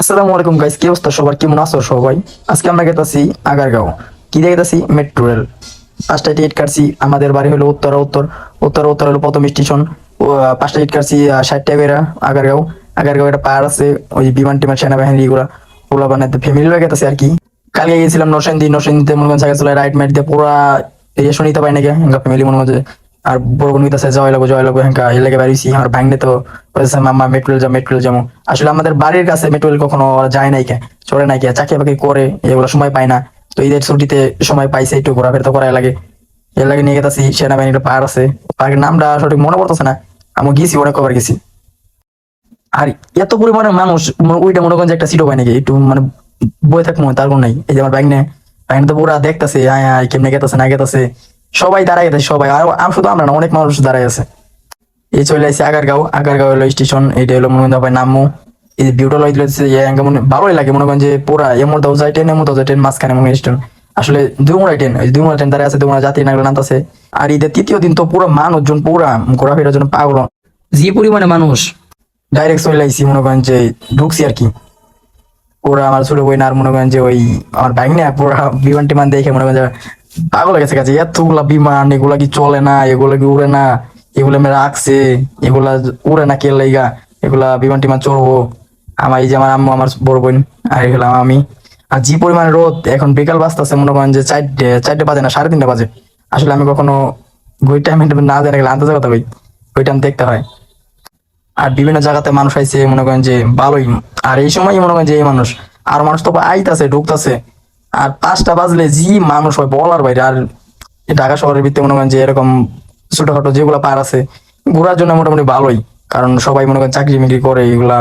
আসসালামু আলাইকুম গাইস কি অবস্থা? সবার কেমন আছো সবাই? আজকে আমরা গেতাছি আগারগাঁও। কি দিয়ে গেতাছি? মেট্রো রেল পাঁচটা টিকিট কাটছি। আমাদের বাড়ি হলো উত্তরা উত্তর। উত্তরা উত্তর হলো প্রথম স্টেশন পাঁচটা টিকিট কাটছি ষাট টাকা আগারগাঁও। আগারগাঁও একটা পাহাড় আছে, ওই বিমান টিমান সেনাবাহিনী এগুলা ওগুলা বানাতে ফ্যামিলি হয়ে গেতাছি আর কি। কালকে গেছিলাম নরসিংদী। নরসিংদীতে মনে জায়গা চলে রাইট মাইট দিয়ে পুরা রেশন নিতে পাই নাকি? হ্যাঁ ফ্যামিলি মনে আর বড় বোন গেছে জয় লাগবো জয় লাগবো হ্যাঁ এর লেগে বাড়িছি আমার ভাঙনে তো বলেছে মাম্মা মেট্রো যা মেট্রো যাব আসলে আমাদের বাড়ির কাছে মেট্রো কখনো যায় নাই কে চলে নাই কে চাকরি বাকরি করে, এগুলো সময় পায় না। তো ঈদের ছুটিতে সময় পাইছে একটু ঘোরাফেরা তো করাই লাগে। এর লাগে নিয়ে গেছি সেনাবাহিনীর পাহাড় আছে। পাহাড়ের নামটা সঠিক মনে পড়তেছে না আমি গেছি, অনেক কবার গেছি। আর এত পরিমাণে মানুষ ওইটা মনে করেন যে একটা সিটও পায় নাকি, একটু মানে বই থাকব তার কোনো নাই। এই যে আমার ব্যাগ নেই ব্যাগ তো পুরা দেখতেছে, আয় আয়, কেমনে গেতেছে, না গেতেছে। সবাই দাঁড়াই গেছে সবাই। আর শুধু আমরা না অনেক মানুষ দাঁড়াই আছে। এই চলে আসছে আগারগাঁও। আগারগাঁও হলো স্টেশন এইটা হলো মনে করেন নামু এই ভিউটা মনে ভালোই লাগে মনে করেন যে পুরা এমন দাও যায় ট্রেন এমন দাও যায় ট্রেন মাঝখানে মনে স্টেশন। আসলে মোড়াই ট্রেন মোড়া ট্রেন দাঁড়ায় আছে দুই মোড়া যাত্রী নাগলো নামতেছে। আর ঈদের তৃতীয় দিন তো পুরো মানুষজন পুরা ঘোরাফেরার জন্য পাগল। যে পরিমাণে মানুষ। ডাইরেক্ট চলে আইসি মনে করেন যে ঢুকছি আর কি। ওরা আমার ছোট বই না আর মনে করেন যে ওই আমার বাইক নিয়ে পুরা বিমান টিমান দেখে মনে করেন পাগল গেছে কাছে এতগুলা বিমান, এগুলা কি চলে না, এগুলা কি উড়ে না? এগুলা আমি রাখছে, এগুলা উড়ে না কে লাইগা? এগুলা বিমান টিমান চড়বো। আমার এই যে আমার আম্মু, আমার বড় বোন, আর এগুলা আমি। আর যে পরিমাণ রোদ, এখন বিকাল বাজতেছে, মনে করেন যে চারটে চারটে বাজে না, সাড়ে তিনটা বাজে। আসলে আমি কখনো ওই টাইমে না গেলে আনতে যাব ভাই, ওই টাইম দেখতে হয়। আর বিভিন্ন জায়গাতে মানুষ আইছে, মনে করেন যে ভালোই। আর এই সময় মনে করেন যে এই মানুষ। আর মানুষ তো আইতাছে, ঢুকতাছে। আর পাঁচটা বাজলে জি মানুষ হয় বলার বাইরে। আর ঢাকা শহরের ভিতরে মনে করেন যে এরকম ছোটখাটো যেগুলো পার আছে, ঘোরার জন্য মোটামুটি ভালোই। কারণ সবাই মনে করেন চাকরি মিকরি করে, এগুলা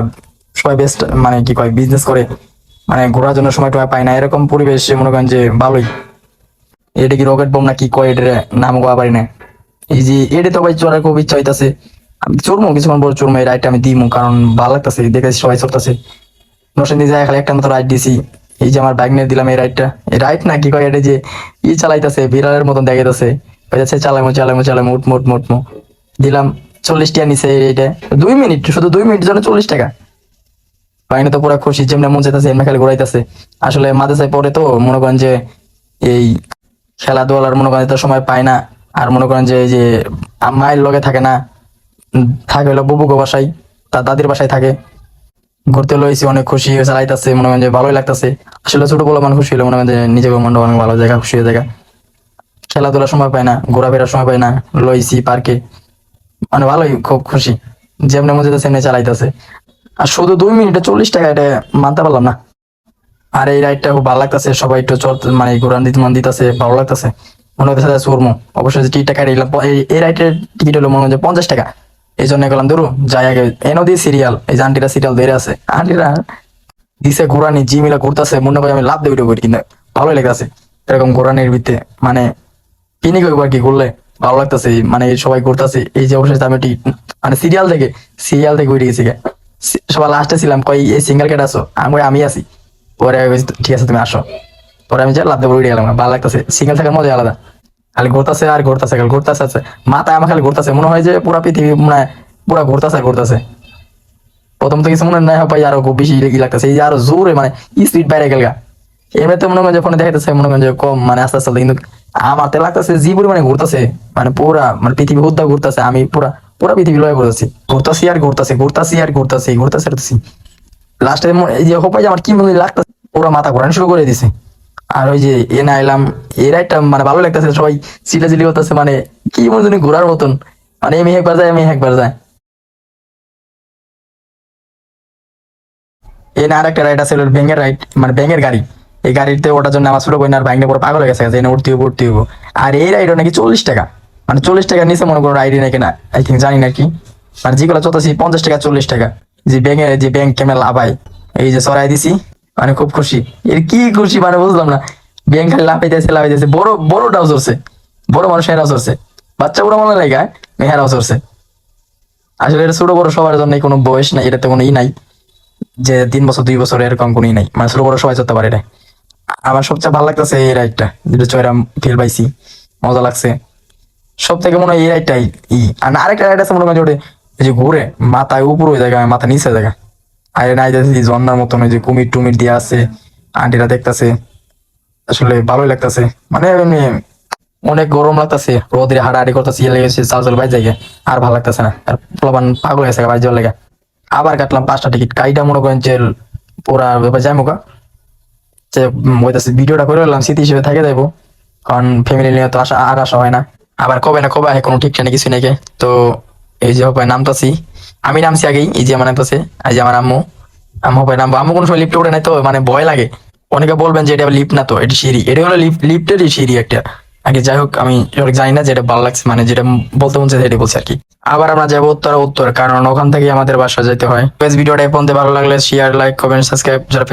সবাই বেস্ট মানে কি কয় বিজনেস করে। মানে ঘোরার জন্য সময় টয় পায় না, এরকম পরিবেশে মনে করেন যে ভালোই। এটা কি রকেট বোম না কি কয়, এটার নাম গোয়া পারি না। এই যে, এটা তো ভাই চড়ার খুব ইচ্ছা হইতাছে। আমি চড়বো কিছুক্ষণ পর চড়বো এই রাইডটা আমি দিমু, কারণ ভালো লাগতেছে দেখেছি সবাই চড়তেছে। নরসিংদী যায়, খালি একটা মতো রাইড দিছি। এই যে আমার বাইক নিয়ে দিলাম এই রাইডটা এই রাইড না কি কয় এটা যে ই চালাইতেছে, বিড়ালের মতন দেখাইতেছে। যাচ্ছে, চালামো চালামো চালামো, উঠ মুট মুট মু দিলাম চল্লিশ টাকা নিছে এইটা দুই মিনিট, শুধু দুই মিনিট জন্য চল্লিশ টাকা। বাইনে তো পুরো খুশি, যেমনি মন চাইতেছে, এমনি খালি ঘুরাইতেছে। আসলে মাদ্রাসায় পড়ে তো মনে করেন যে এই খেলাধুলার মনে করেন এত সময় পায় না। আর মনে করেন যে এই যে মায়ের লগে থাকে না। থাকে হলো বুবু গো বাসায় তার দাদির বাসায় থাকে। ঘুরতে লইছি অনেক খুশি হয়ে চালাইতেছে, মনে করেন যে ভালোই লাগতেছে। আসলে ছোট বলে মানুষ খুশি হলে মনে হয় যে নিজেকে মনটা অনেক ভালো জায়গা, খুশি হয়ে জায়গা। খেলাধুলার সময় পায় না, ঘোরাফেরার সময় পায় না লইছি পার্কে। মানে ভালোই, খুব খুশি। যেমনি মধ্যে সেমনি চালাইতেছে। আর শুধু দুই মিনিটে চল্লিশ টাকা এটা মানতে পারলাম না। আর এই রাইডটা খুব ভালো লাগতেছে, সবাই একটু চল মানে ঘোরান দিতে মন দিতেছে, ভালো লাগতেছে। মনে হচ্ছে চুরমো অবশ্যই যে টিকিট টাকা নিলাম এই- এই রাইডের টিকিট হলো মনে হচ্ছে পঞ্চাশ টাকা। এই জন্য গেলাম ধরু, যাই আগে, এনো দিয়ে সিরিয়াল এই যে আন্টিরা সিরিয়াল ধরে আছে। আন্টিরা দিছে ঘোরানি জি মিলা ঘুরতেছে, মনে করে আমি লাভ দেবো করি কিন্তু ভালোই লেগেছে, এরকম ঘোরানির ভিতরে মানে কিনে গো আর কি, ঘুরলে ভালো লাগতেছে মানে সবাই ঘুরতেছে, এই যে অবশ্যই আমি মানে সিরিয়াল থেকে সিরিয়াল থেকে উঠে গেছি সবাই লাস্টে ছিলাম কই এই সিঙ্গেল কেটে আসো আমি আমি আছি। পরে ঠিক আছে, তুমি আসো। পরে আমি যে লাভ দেবো উঠে গেলাম, ভালো লাগতেছে সিঙ্গেল থাকার মজা আলাদা। খালি ঘুরতেছে আর ঘুরতেছে, খালি ঘুরতেছে আছে। মাথায় আমার খালি ঘুরতেছে। মনে হয় যে পুরা পৃথিবী মানে পুরা ঘুরতেছে ঘুরতেছে। প্রথম থেকে কিছু মনে না হয় আরও খুব বেশি ই লাগতেছে। এই যে আরও জোরে মানে স্পিড বাইরে গেলগা। এমনিতে মনে করেন যে ফোনে দেখাইতেছে, মনে করেন যে কম মানে আস্তে আস্তে কিন্তু আমার তো লাগতেছে জি পরিমাণে ঘুরতেছে মানে পুরা মানে পৃথিবী হুদ্দা ঘুরতেছে, আমি পুরা পুরা পৃথিবী লয়ে ঘুরতেছি। ঘুরতেছি আর ঘুরতেছি ঘুরতেছি আর ঘুরতেছি ঘুরতেছি ঘুরতেছি। লাস্টে এই যে হোপাই আমার কি মনে লাগতেছে, পুরো মাথা ঘোরানো শুরু করে দিছে। আর ওই যে এ না এলাম এর একটা মানে ভালো লাগতেছে, সবাই চিলা চিলি করতেছে মানে কি মনে ঘোরার মতন। মানে এমি একবার যায় আমি একবার যায় এই না আরেকটা রাইড আছে ব্যাঙের রাইড মানে ব্যাঙের গাড়ি। এই গাড়িতে ওটার জন্য আমার ছোট বোন আর ভাইনে পরে পাগল হয়ে গেছে এনে উঠতে হইব উঠতে হইব। আর এই রাইডও নাকি চল্লিশ টাকা। মানে চল্লিশ টাকা নিচে মনে করো রাইডই নাকি না আই থিঙ্ক জানি না কি। মানে যেগুলো চলতেছি, পঞ্চাশ টাকা, চল্লিশ টাকা। যে ব্যাঙের, যে ব্যাংক কেমন লাভাই এই যে সরাই দিছি। মানে খুব খুশি। এর কি খুশি মানে বুঝলাম না। ব্যাংক খালি লাফাইতেছে লাফাইতেছে। বড়, বড়টাও চলছে বড় মানুষ হেরাও চলছে বাচ্চা বড় মনে লাগে হেরাও চলছে আসলে এটা ছোট বড় সবার জন্য কোনো বয়স নাই, এটাতে কোনো ই নাই। যে তিন বছর, দুই বছর এরকম কোনই নাই। মানে ছোট বড় সবাই চলতে পারে এটা। আমার সবচেয়ে ভালো লাগতেছে এই রাইডটা, যেটা চয়রাম ফিল পাইছি। মজা লাগছে। সব থেকে মনে হয় এই রাইডটাই ই। আর আরেকটা রাইড আছে মনে করেন যে ওটা যে ঘুরে, মাথায় উপর হয়ে জায়গা মাথা নিচে জায়গা আরে নাই দেখছি ঝর্ণার মতন ওই যে কুমির টুমির দিয়ে আছে, আন্টিরা দেখতাছে। আসলে ভালোই লাগতাছে। মানে এমনি অনেক গরম লাগতাছে, রোদে হাড়াহাড়ি করতেছে ইয়ে লেগেছে, চাল বাইর জায়গায়। আর ভালো লাগতেছে না। আর প্লবান পাগল হয়েছে বাইর যাওয়ার লেগে। আবার কাটলাম পাঁচটা টিকিট কাইটা মনে করেন যে পুরা ব্যাপার যাই মুখা যে হইতাছে, ভিডিওটা করে নিলাম স্মৃতি হিসেবে থাকে যাইবো। কারণ ফ্যামিলি নিয়ে তো আসা, আর আসা হয় না। আবার কবে না কবে কোনো ঠিক ঠিকানা কিছু নাকি তো এই যে হপায় আমি নামছি আগেই, এই যে আমার এই যে আমার আম্মু। আম্মু হপায় আম্মু কোনো সময় উঠে নাই তো মানে ভয় লাগে। অনেকে বলবেন যে এটা না তো, এটা সিঁড়ি। এটা হলো লিফট লিফটেরই সিঁড়ি একটা। আগে যাই হোক, আমি জানি না যেটা ভালো লাগছে মানে যেটা বলতে মন চাইছে সেটা বলছি আর কি। আবার আমরা যাব উত্তর উত্তর, কারণ ওখান থেকে আমাদের বাসা যেতে হয়। ভিডিওটা পর্যন্ত ভালো লাগলে শেয়ার লাইক কমেন্ট সাবস্ক্রাইব যারা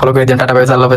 ফলো করে দিন। টাটা পেজ আল্লাহ।